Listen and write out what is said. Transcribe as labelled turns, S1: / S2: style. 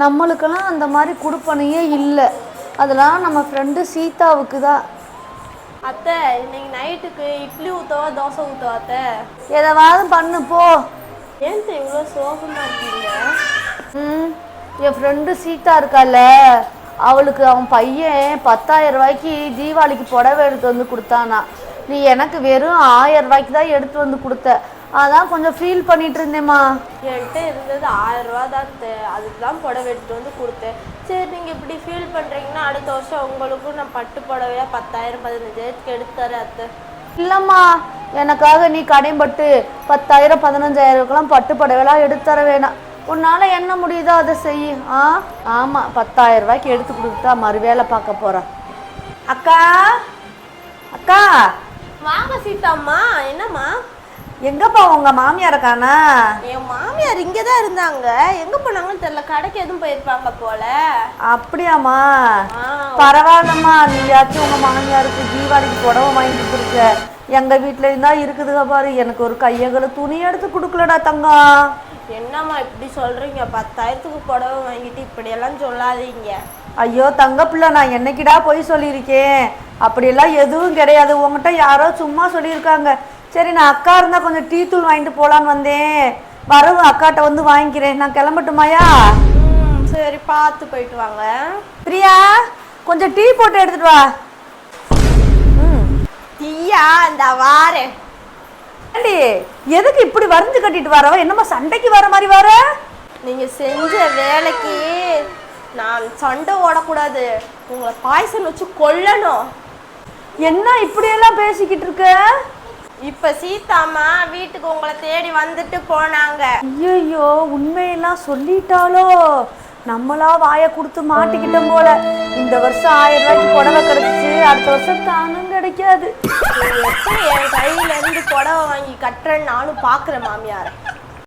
S1: நம்மளுக்கெல்லாம் அந்த மாதிரி கொடுப்பனையே இல்லை. அதெல்லாம் நம்ம ஃப்ரெண்டு சீதாவுக்கு தான்.
S2: அத்தை இன்னைக்கு நைட்டுக்கு இட்லி ஊற்றவா தோசை ஊற்றவா அத்தை?
S1: எதாவது பண்ணு போ.
S2: ஏன் இவ்வளோ சோகமாக இருக்கீங்க?
S1: ம் என் ஃப்ரெண்டு சீதா இருக்கால. அவளுக்கு அவன் பையன் பத்தாயிரம் ரூபாய்க்கு தீபாவளிக்கு புடவை எடுத்து வந்து கொடுத்தானா. நீ எனக்கு வெறும் ஆயிரம் ரூபாய்க்கு தான் எடுத்து வந்து கொடுத்த. அதான் கொஞ்சம் ஃபீல் பண்ணிட்டு இருந்தேம்மா.
S2: என்கிட்ட இருந்தது ஆயிரம் ரூபா தான் அதுக்கு தான் புடவை எடுத்துட்டு வந்து கொடுத்தேன். சரி நீங்கள் இப்படி ஃபீல் பண்ணுறீங்கன்னா அடுத்த வருஷம் உங்களுக்கும் நான் பட்டு புடவையா பத்தாயிரம் பதினஞ்சாயிரத்துக்கு எடுத்து தரேன் அத்தை.
S1: இல்லைம்மா எனக்காக நீ கடைப்பட்டு பத்தாயிரம் பதினஞ்சாயிரம்க்கெல்லாம் பட்டு புடவைலாம் எடுத்து தர வேணாம். உன்னால் என்ன முடியுதோ அதை செய். ஆ? ஆமாம் பத்தாயிரம் ரூபாய்க்கு எடுத்து கொடுத்தா மறு வேலை பார்க்க போகிறேன் அக்கா அக்கா
S2: வாங்க சீதாம்மா. என்னம்மா?
S1: எங்கப்பா உங்கள் மாமியார் இருக்கானா?
S2: என் மாமியார் இங்கே தான் இருந்தாங்க. எங்கே போனாங்கன்னு தெரியல. கடைக்கு எதுவும் போயிருப்பாங்க போல.
S1: அப்படியாம்மா?
S2: ஆ.
S1: பரவாயில்லம்மா. நீயாச்சும் உங்கள் மாமியாருக்கு தீபாவளிக்கு புடவை வாங்கி கொடுத்துருக்க. எங்கள் வீட்டில் இருந்தால் இருக்குதுங்க பாரு. எனக்கு ஒரு கையகல துணி எடுத்து கொடுக்கலடா தங்கம்
S2: என்னம்மா இப்படி சொல்றீங்க? பத்தாயிரத்துக்கு புடவை வாங்கிட்டு இப்படியெல்லாம் சொல்லாதீங்க.
S1: ஐயோ தங்க பிள்ளை நான் என்னைக்கிடா போய் சொல்லியிருக்கேன்? அப்படியெல்லாம் எதுவும் கிடையாது. உங்ககிட்ட யாரோ சும்மா சொல்லியிருக்காங்க. சரி நான் அக்கா இருந்தால் கொஞ்சம் டீ தூள் வாங்கிட்டு போகலான்னு வந்தேன். வரவு அக்காட்ட வந்து வாங்கிக்கிறேன். நான் கிளம்பட்டுமாயா?
S2: ம் சரி பார்த்து போயிட்டு வாங்க.
S1: பிரியா கொஞ்சம் டீ போட்டு எடுத்துட்டு வா. ம்
S2: தீயா இந்த வாரேன்.
S1: ஏண்டி எதுக்கு இப்படி வரைஞ்சு கட்டிட்டு வரவ என்னம்மா சண்டைக்கு வர மாதிரி வர?
S2: நீங்க செஞ்ச வேலைக்கு நான் சண்டை ஓடக்கூடாது. உங்களை பாய்சன் வச்சு கொல்லணும்.
S1: என்ன இப்படியெல்லாம் பேசிக்கிட்டு இருக்க?
S2: இப்ப சீதாம்மா வீட்டுக்கு உங்களை தேடி வந்துட்டு போனாங்க.
S1: ஐயோ உண்மையெல்லாம் சொல்லிட்டாலோ நம்மளா வாயை கொடுத்து மாட்டிக்கிட்டோம் போல. இந்த வருஷம் ஆயிரம் ரூபாய்க்கு புடவை கிடைச்சிச்சு அடுத்த வருஷம் தானும் கிடைக்காது.
S2: நீங்க எப்ப என் கையில இருந்து புடவை வாங்கி கட்டுறேன்னு நானும் பாக்குறேன் மாமியார.